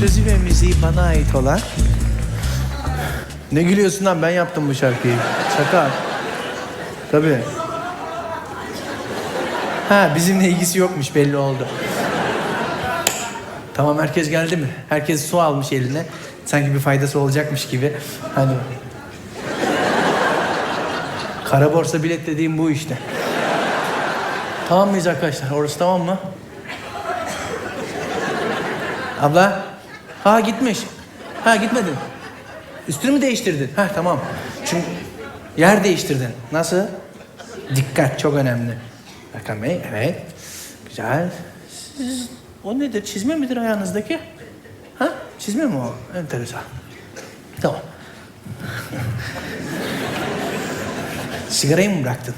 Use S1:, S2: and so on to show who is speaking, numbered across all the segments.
S1: sözü ve müziği bana ait olan... Ne gülüyorsun lan ben yaptım bu şarkıyı. Şaka. Tabii. Ha bizimle ilgisi yokmuş belli oldu. Tamam herkes geldi mi? Herkes su almış eline. Sanki bir faydası olacakmış gibi. Hani Kara borsa bilet dediğim bu işte. Tamam mıyız arkadaşlar? Orası tamam mı? Abla? Ha gitmiş. Ha gitmedin. Üstünü mü değiştirdin? Ha tamam. Çünkü yer değiştirdin. Nasıl? Dikkat çok önemli. Hakan Bey evet. Güzel. Siz, o nedir? Çizme midir ayağınızdaki? Ha? Çizme mi o? Enteresan. Tamam. Sigarayı mı bıraktın?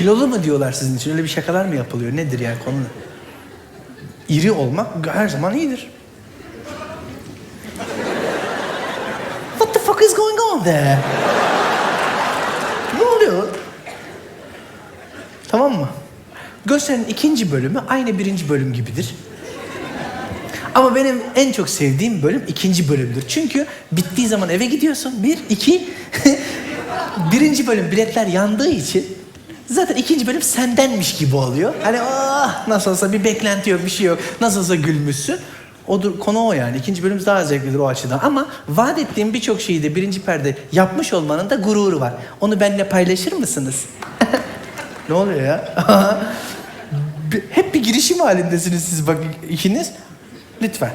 S1: Kilolu mu diyorlar sizin için? Öyle bir şakalar mı yapılıyor? Nedir yani konu? İri olmak her zaman iyidir. What the fuck is going on there? ne oluyor? Tamam mı? Gösterinin ikinci bölümü aynı birinci bölüm gibidir. Ama benim en çok sevdiğim bölüm ikinci bölümdür. Çünkü bittiği zaman eve gidiyorsun. Bir, iki. birinci bölüm biletler yandığı için zaten ikinci bölüm sendenmiş gibi oluyor. Hani ah nasıl olsa bir beklenti yok, bir şey yok. Nasıl olsa gülmüşsün. Odur, konu o yani. İkinci bölüm daha zevklidir o açıdan. Ama vaat ettiğim birçok şeyi de birinci perde yapmış olmanın da gururu var. Onu benimle paylaşır mısınız? ne oluyor ya? Hep bir girişim halindesiniz siz bak ikiniz. Lütfen.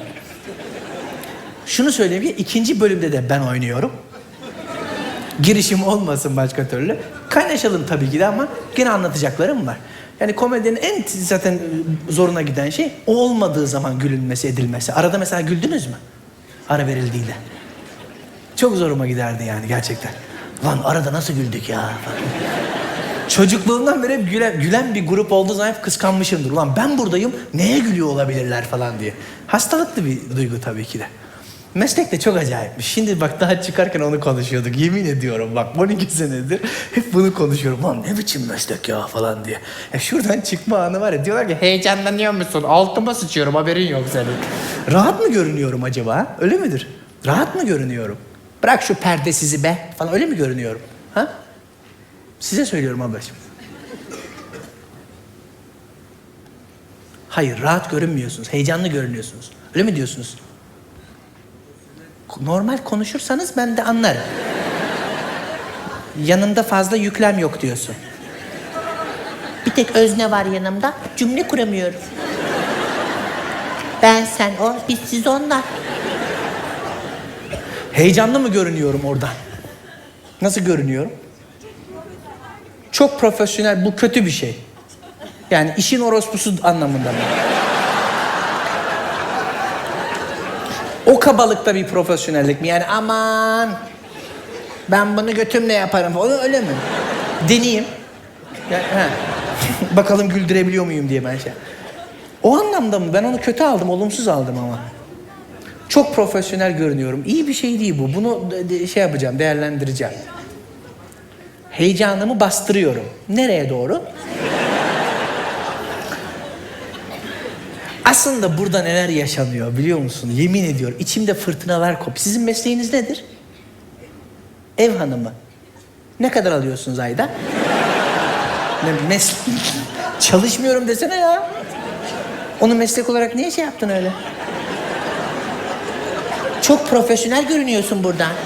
S1: Şunu söyleyeyim ki ikinci bölümde de ben oynuyorum. Girişim olmasın başka türlü. Kaynaşalım tabii ki de ama gene anlatacaklarım var. Yani komedinin en zaten zoruna giden şey olmadığı zaman gülünmesi, edilmesi. Arada mesela güldünüz mü? Ara verildiğinde. Çok zoruma giderdi yani gerçekten. Lan arada nasıl güldük ya? Çocukluğumdan beri hep gülen, gülen bir grup olduğu zaman hep kıskanmışımdır. Ulan ben buradayım, neye gülüyor olabilirler falan diye. Hastalıklı bir duygu tabii ki de. Meslek de çok acayipmiş. Şimdi bak daha çıkarken onu konuşuyorduk. Yemin ediyorum bak 12 senedir hep bunu konuşuyorum. Lan ne biçim meslek ya falan diye. Ya şuradan çıkma anı var ya diyorlar ki heyecanlanıyor musun? Altıma sıçıyorum haberin yok senin. Rahat mı görünüyorum acaba? Öyle midir? Rahat mı görünüyorum? Bırak şu perdesizi be falan öyle mi görünüyorum? Ha? Size söylüyorum ablacığım. Hayır, rahat görünmüyorsunuz, heyecanlı görünüyorsunuz. Öyle mi diyorsunuz? Normal konuşursanız ben de anlarım. Yanımda fazla yüklem yok diyorsun.
S2: Bir tek özne var yanımda. Cümle kuramıyorum. Ben sen o, biz siz onlar.
S1: Heyecanlı mı görünüyorum oradan? Nasıl görünüyorum? Çok profesyonel, bu kötü bir şey. Yani işin orospusu anlamında mı? O kabalıkta bir profesyonellik mi? Yani aman ben bunu götümle yaparım falan öyle mi? Deneyeyim. Yani. Bakalım güldürebiliyor muyum diye ben şey. O anlamda mı? Ben onu kötü aldım, olumsuz aldım ama. Çok profesyonel görünüyorum. İyi bir şey değil bu. Bunu şey yapacağım, değerlendireceğim. Heyecanımı bastırıyorum. Nereye doğru? Aslında burada neler yaşanıyor biliyor musun? Yemin ediyorum içimde fırtınalar kop. Sizin mesleğiniz nedir? Ev hanımı. Ne kadar alıyorsunuz ayda? Ne mes Çalışmıyorum desene ya. Onu meslek olarak niye şey yaptın öyle?
S2: Çok profesyonel görünüyorsun buradan.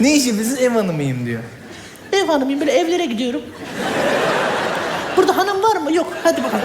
S1: Ne işi yapıyorsunuz? Ev hanımıyım diyor.
S2: Ev hanımıyım böyle evlere gidiyorum hanım var mı? Yok. Hadi bakalım.